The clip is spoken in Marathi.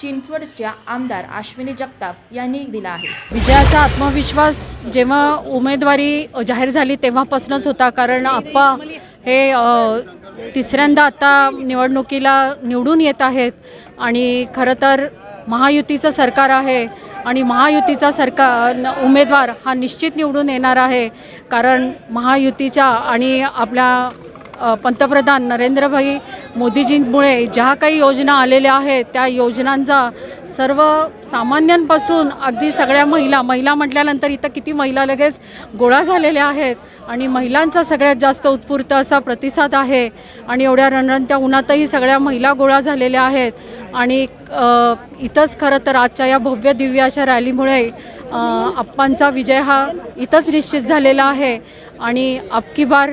चिंचवडच्या आमदार अश्विनी जगताप यांनी दिला आहे. विजयाचा आत्मविश्वास जेव्हा उमेदवारी जाहीर झाली तेव्हापासूनच होता. कारण आप्पा हे तिसऱ्यांदा आता निवडणुकीला निवडून येत आहेत. आणि खरं तर महायुतीचं सरकार आहे आणि महायुतीचा सरकार न- उमेदवार हा निश्चित निवडून येणार आहे. कारण महायुतीच्या आणि आपल्या पंतप्रधान नरेंद्रभाई मोदीजींमुळे ज्या काही योजना आलेल्या आहेत त्या योजनांचा सर्व सामान्यांपासून अगदी सगळ्या महिला महिला म्हटल्यानंतर इथं किती महिला लगेच गोळा झालेल्या आहेत आणि महिलांचा सगळ्यात जास्त उत्स्फूर्त असा प्रतिसाद आहे आणि एवढ्या रणरणत्या उन्हातही सगळ्या महिला गोळा झालेल्या आहेत आणि इथंच खरं तर आजच्या या भव्य दिव्य अशा रॅलीमुळे आप्पांचा विजय हा इथंच निश्चित झालेला आहे आणि अबकी बार